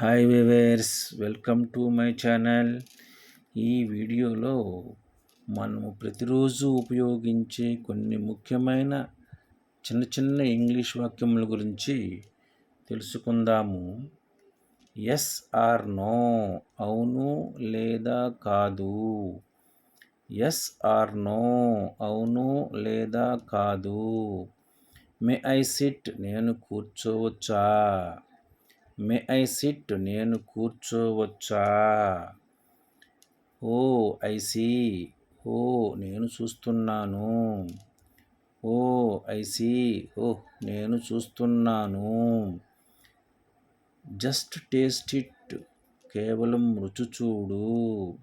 Hi viewers welcome to my channel. ఈ వీడియోలో మనము ప్రతిరోజు ఉపయోగించే కొన్ని ముఖ్యమైన చిన్న చిన్న ఇంగ్లీష్ వాక్యముల గురించి తెలుసుకుందాము. ఎస్ ఆర్ నో అవును లేదా కాదు? ఎస్ ఆర్ నో అవును లేదా కాదు? మే ఐ సిట్ నేను కూర్చోవచ్చా? మే ఐ సిట్ నేను కూర్చోవచ్చా? Oh I see. ఓ నేను చూస్తున్నాను. Oh I see. ఓ నేను చూస్తున్నాను. Just taste it. కేవలం రుచి చూడు.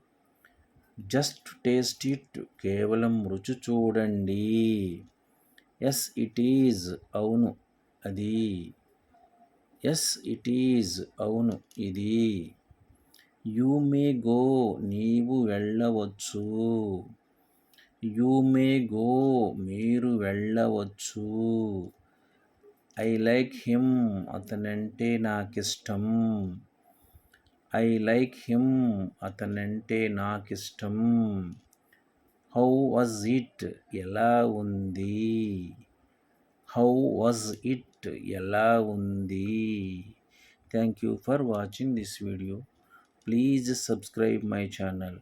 Just taste it. కేవలం రుచి చూడండి. Yes it is. అవును అది. Yes it is. అవును ఇది. యూ మే గో నీవు వెళ్ళవచ్చు. యూ మే గో మీరు వెళ్ళవచ్చు. ఐ లైక్ హిమ్ అతనంటే నాకిష్టం. ఐ లైక్ హిమ్ అతనంటే నాకిష్టం. How was it? ఎలా ఉంది? హౌ వాజ్ ఇట్ ఎలా ఉంది? Thank you for watching this video please subscribe my channel